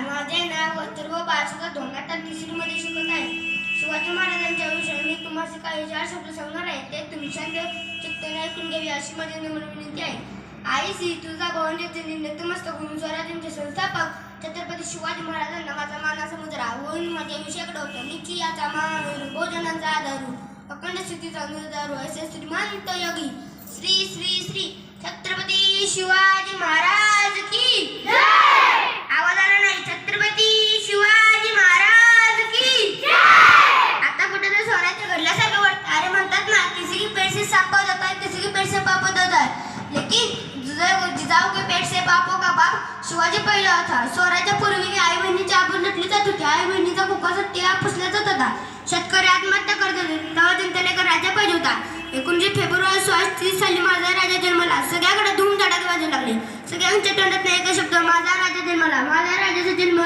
नमस्कार माझे नाव अथर्व बाळसुदा धोंगाटा तिसरीमध्ये शिकत आहे. शिवाजी महाराजांच्या विषयी मी तुम्हाला काही चार शब्द सांगणार आहे ते तुम्ही शांत चित्ताने ऐकून घ्यावी अशी माझी नम्र विनंती आहे. आई श्री तुझा भवनचे नतमस्तक होऊन स्वराज्यांचे संस्थापक छत्रपती शिवाजी महाराजांना माझा मानाचा मुद्रा होऊन माझ्या विषयाकडे होता निची याचा मान भोजनांचा आधारू अखंड स्थितीचा निर्धारू असे श्रीमंत योगी. श्री श्री श्री छत्रपती शिवाजी महाराज की आवाज आला नाही छत्रपती शिवाजी महाराज की आता कुठे तर स्वराज्य घडल्यासारखं वाटतं अरे म्हणतात ना किसी की पेट से सांप जाता है किसी की पेट से पाप होता है लेकिन जिजाऊ के पेट से पापों का बाप शिवाजी पहिला होता स्वराज्य पूर्वी आई बहिणीची आपण नटली जात होती आई बहिणीचा कुकासाठी पुसला जात होता। शेतकरी आत्महत्या करत होते तेव्हा जनतेला राजा पाहिजे होता। एकोणीसशे फेब्रुवारी सोळाशे तीस साली माझा राजा जन्मला सगळ्याकडे धूम धडाक वाजू लागले। सगळ्यांच्या तोंडात नाही एक शब्द माझा राजा जन्मला माझा राजाचा जन्म.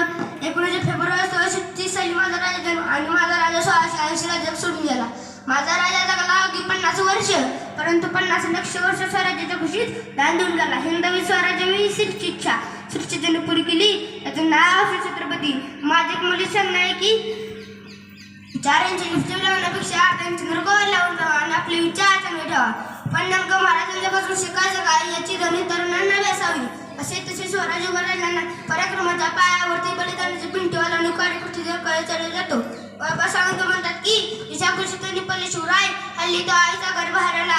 एकोणीसशे फेब्रुवारी सोळाशे तीस साली माझा राजा जन्म आणि माझा राजा सोळाशे ऐंशी राजा सोडून गेला। माझा राजा जगला अगदी पन्नास वर्ष परंतु पन्नास लक्ष वर्ष स्वराज्याच्या खुशीत बांधून गेला हिंदवी स्वराज्य सिरची इच्छा सिरची त्याने पुरी केली त्याचं नाव असे छत्रपती. माझे एक मुली सांगणं आहे की चार लिफ्ट लावण्यापेक्षा आठ इंची घरगोर लावून ठेवा आणि आपले विचार चांगले ठेवा. पण महाराजांच्यापासून शिकायचं काय याची धनी तरुणांना व्यासावी असे तसे स्वराज्य उभारलेल्यांना पराक्रमाच्या पायावरती बलिदानाचे पिंटीवाला आणि कार्यकृतीचा कळे चढले जातो बाबा सांगतो म्हणतात की ईशाकृषी पल्ले शिवराय हल्ली तो आईचा गर्भ हरवला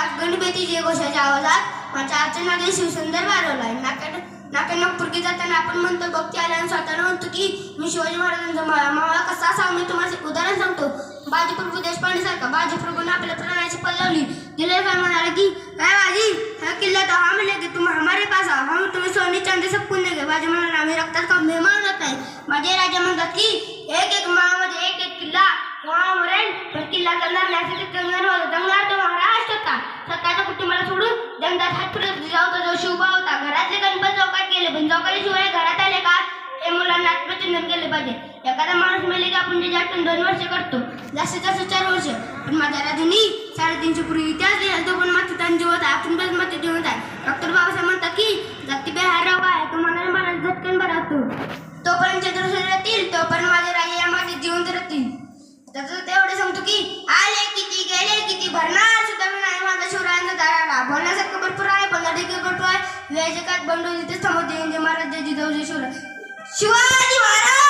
जे घोषाच्या आवाजात माझ्या अर्चनाने शिवसुंदर वारवलाय नाकाने नाकांना पुरकी जाताना आपण म्हणतो भक्ती आल्यानं आणि स्वतःला म्हणतो की मी शिवाजी महाराजांचा माळा मावळा कसा असावा? मी तुम्हाला उदाहरण सांगतो. बाजीप्रभू देशपांडे सारखा बाजीप्रभूने आपल्या प्राणाची पल्लवली दिले काय म्हणाले की काय बाजी किल्ल्या तर हा म्हणले की तुम हमारे पास आ हम तुम्ही सोनी चांदी सब पुण्य घे. बाजी म्हणाले आम्ही रक्तात का मेहमान होत नाही? माझे राजा म्हणतात की एक एक माळामध्ये एक एक किल्ला वहा मरेल किल्ला करणार नाही असं कंगन होतं दंगार तो महाराष्ट्र होता स्वतःच्या कुटुंबाला सोडून जंगलात हात फिरत जाऊ तो जो शिवबा होता घरातले गणपत चौकात गेले पण चौकातले शिवाय घरात आले का हे मुलांना आत्मचिंतन केले पाहिजे एखादा माणूस मेले की आपण त्याची आठवण दोन वर्ष करतो जास्तीत जास्त चार वर्ष. पण माझ्या राजांनी साडेतीनशे पूर्वी इतिहास लिहिला तो पण मात्र त्यांनी जीवत आहे आपण पण मात्र जीवत आहे. डॉक्टर बाबासाहेब म्हणतात की जाती बेहार राव आहे तो म्हणाला मला झटकन बरा तोपर्यंत चंद्रशेखर राहतील तोपर्यंत माझे राजे या माझे जिवंत राहतील. त्याचं तेवढं सांगतो की आले किती गेले किती भरणार सुद्धा मी नाही. माझा शिवरायांचा दाराला. बोलण्यासारखं भरपूर आहे बोलण्यासारखं भरपूर आहे. वेळच्या बंडू तिथेच थांबवते म्हणजे महाराज जिजाऊ शिवराय. शिवाजी महाराज!